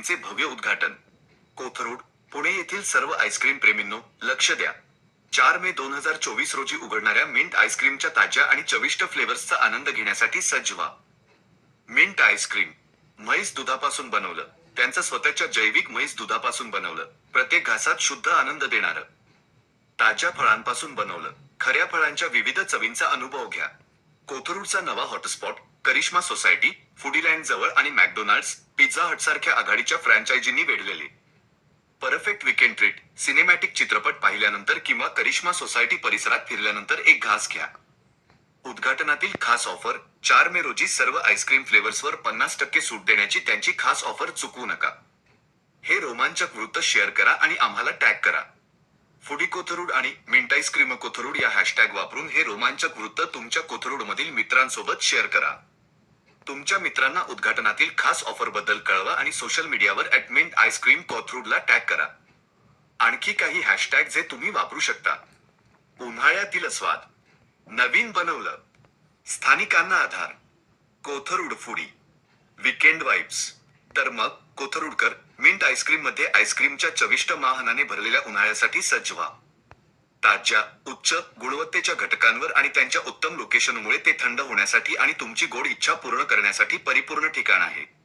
आईस्क्रीमचे भव्य उद्घाटन. कोथरूड पुणे येथील सर्व आईस्क्रीम प्रेमींनो लक्ष द्या. चार मे दोन हजार चोवीस रोजी उघडणाऱ्या मिंट आईस्क्रीमच्या ताज्या आणि चविष्ट फ्लेवर्सचा आनंद घेण्यासाठी सज्ज व्हा मिंट आईस्क्रीम म्हैस दुधापासून बनवलं. त्यांचं स्वतःच्या जैविक म्हैस दुधापासून बनवलं. प्रत्येक घासात शुद्ध आनंद देणारं. ताज्या फळांपासून बनवलं. खऱ्या फळांच्या विविध चवींचा अनुभव घ्या. कोथरूडचा नवा हॉटस्पॉट करिश्मा सोसायटी फुडीलँड जवळ आणि मॅकडोनाल्ड्स पिझ्झा हट सारख्या आघाडीच्या फ्रँचायझींनी वेढलेले. परफेक्ट विकेंड ट्रीट सिनेमॅटिक चित्रपट पाहिल्यानंतर किंवा करिश्मा सोसायटी परिसरात फिरल्यानंतर एक घास घ्या. उद्घाटनातील खास ऑफर चार मे रोजी सर्व आईस्क्रीम फ्लेवर्सवर पन्नास टक्के सूट देण्याची त्यांची खास ऑफर चुकवू नका. हे रोमांचक वृत्त शेअर करा आणि आम्हाला टॅग करा. फुडी कोथरूड आणि मिंट आईस्क्रीम कोथरूड या हॅशटॅग वापरून हे रोमांचक वृत्त तुमच्या कोथरूडमधील मित्रांसोबत शेअर करा. तुमच्या मित्रांना उद्घाटनातील खास ऑफरबद्दल कळवा आणि सोशल मीडियावर ॲट मिंट आईस्क्रीम कोथरूडला टॅग करा. आणखी काही हॅशटॅग जे तुम्ही वापरू शकता. उन्हाळ्यातील स्वाद नवीन बनवलं स्थानिकांना आधार कोथरूड फुडी विकेंड वाईब्स तर मग कोथरूडकर मिंट आईस्क्रीममध्ये आईस्क्रीमच्या चविष्ट माहनाने भरलेल्या उन्हाळ्यासाठी सज्ज व्हा ताज्या उच्च गुणवत्तेच्या घटकांवर आणि त्यांच्या उत्तम लोकेशनमुळे ते थंड होण्यासाठी आणि तुमची गोड इच्छा पूर्ण करण्यासाठी परिपूर्ण ठिकाण आहे.